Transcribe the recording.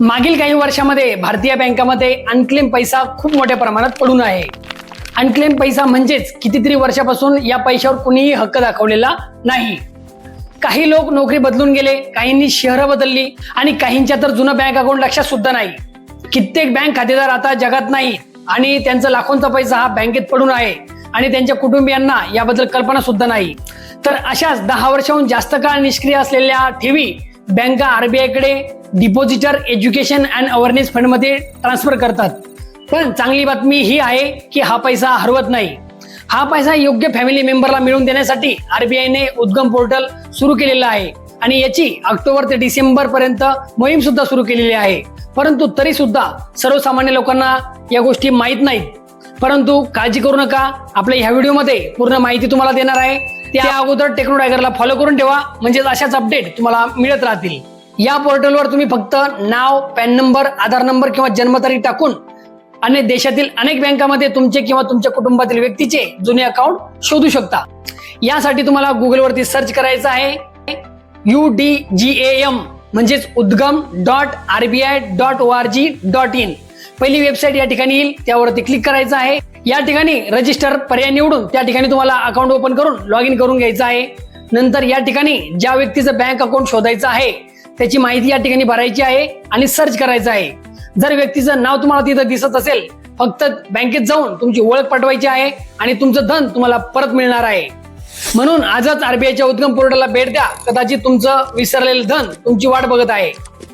मागील काही वर्षामध्ये भारतीय बँकामध्ये अनक्लेम पैसा खूप मोठ्या प्रमाणात पडून आहे. अनक्लेम पैसा म्हणजेच कितीतरी वर्षापासून या पैशावर कुणीही हक्क दाखवलेला नाही. काही लोक नोकरी बदलून गेले काहींनी शहरं बदलली आणि काहींच्या तर जुनं बँक अकाउंट लक्षात सुद्धा नाही. कित्येक बँक खातेदार आता जगात नाही आणि त्यांचा लाखोंचा पैसा हा बँकेत पडून आहे आणि त्यांच्या कुटुंबियांना याबद्दल कल्पना सुद्धा नाही. तर अशाच दहा वर्षाहून जास्त काळ निष्क्रिय असलेल्या ठेवी बँका आरबीआयकडे डिपॉझिटर एज्युकेशन अँड अवेअरनेस फंडमध्ये ट्रान्सफर करतात. पण चांगली बातमी ही आहे की हा पैसा हरवत नाही. हा पैसा योग्य फॅमिली मेंबरला मिळवून देण्यासाठी आरबीआयने उद्गम पोर्टल सुरू केलेलं आहे. आणि याची ऑक्टोबर ते डिसेंबर पर्यंत मोहीम सुद्धा सुरू केलेली आहे. परंतु तरी सुद्धा सर्वसामान्य लोकांना या गोष्टी माहीत नाहीत. परंतु काळजी करू नका. आपल्या ह्या व्हिडिओमध्ये पूर्ण माहिती तुम्हाला देणार आहे. त्या अगोदर टेक्नो टायगरला फॉलो करून ठेवा. म्हणजेच अशाच अपडेट तुम्हाला मिळत राहतील. या पोर्टलवर तुम्ही फक्त नाव पॅन नंबर आधार नंबर किंवा जन्मतारीख टाकून आणि देशातील अनेक बँकामध्ये तुमचे किंवा तुमच्या कुटुंबातील व्यक्तीचे जुने अकाउंट शोधू शकता. यासाठी तुम्हाला गुगलवरती सर्च करायचं आहे. U D G A M म्हणजेच Udgam dot RBI dot O R G dot in. पहिली वेबसाईट या ठिकाणी येईल त्यावरती क्लिक करायचं आहे. या ठिकाणी रजिस्टर पर्याय निवडून त्या ठिकाणी तुम्हाला अकाउंट ओपन करून लॉग इन करून घ्यायचं आहे. नंतर या ठिकाणी ज्या व्यक्तीचं बँक अकाउंट शोधायचं आहे त्याची माहिती या ठिकाणी भरायची आहे आणि सर्च करायचं आहे. जर व्यक्तीचं नाव तुम्हाला तिथं दिसत असेल फक्त बँकेत जाऊन तुमची ओळख पाठवायची आहे आणि तुमचं धन तुम्हाला परत मिळणार आहे. म्हणून आजच आरबीआयच्या उद्गम पोर्टलला भेट द्या. कदाचित तुमचं विसरलेलं धन तुमची वाट बघत आहे.